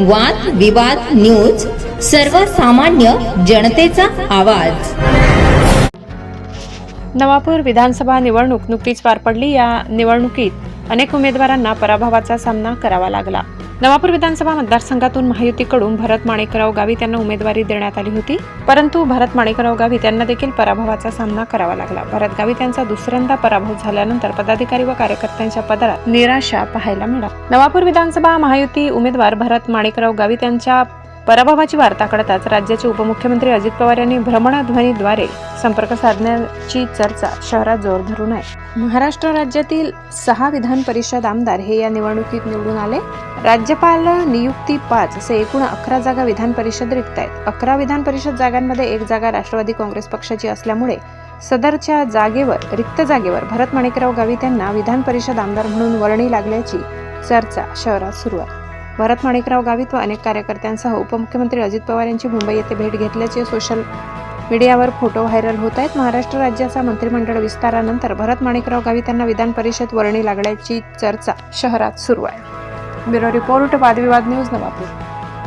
वाद विवाद न्यूज सर्वसामान्य जनतेचा आवाज. नवापूर विधानसभा निवडणूक नुकतीच पार पडली. या निवडणुकीत अनेक उमेदवारांना पराभवाचा सामना करावा लागला. नवापूर विधानसभा मतदारसंघातून महायुतीकडून भरत माणिकराव गावित यांना उमेदवारी देण्यात आली होती. परंतु भरत माणिकराव गावित यांना देखील पराभवाचा सामना करावा लागला. भरत गावित यांचा दुसऱ्यांदा पराभव झाल्यानंतर पदाधिकारी व कार्यकर्त्यांच्या पदरात निराशा पाहायला मिळाली. नवापूर विधानसभा महायुती उमेदवार भरत माणिकराव गावित यांच्या पराभवाची वार्ता कळताच राज्याचे उपमुख्यमंत्री अजित पवार यांनी भ्रमणध्वनीद्वारे संपर्क साधण्याची चर्चा शहरात जोर धरून आहे. महाराष्ट्र राज्यातील सहा विधान परिषद आमदार हे या निवडणुकीत निवडून आले. राज्यपाल नियुक्ती पाच असे एकूण अकरा जागा विधान परिषद रिक्त आहेत. अकरा विधान परिषद जागांमध्ये एक जागा राष्ट्रवादी काँग्रेस पक्षाची असल्यामुळे सदरच्या जागेवर रिक्त जागेवर भरत माणिकराव गावित यांना विधान परिषद आमदार म्हणून वर्णी लागल्याची चर्चा शहरात सुरू आहे. भरत माणिकराव गावित व अनेक कार्यकर्त्यांसह उपमुख्यमंत्री अजित पवार यांची मुंबई येथे भेट घेतल्याचे सोशल मीडियावर फोटो व्हायरल होत आहेत. महाराष्ट्र राज्याचा मंत्रिमंडळ विस्तारानंतर भरत माणिकराव गावित यांना विधान परिषद वर्णी लागल्याची चर्चा शहरात सुरू आहे. Bureau report Vadvivad news Navapur.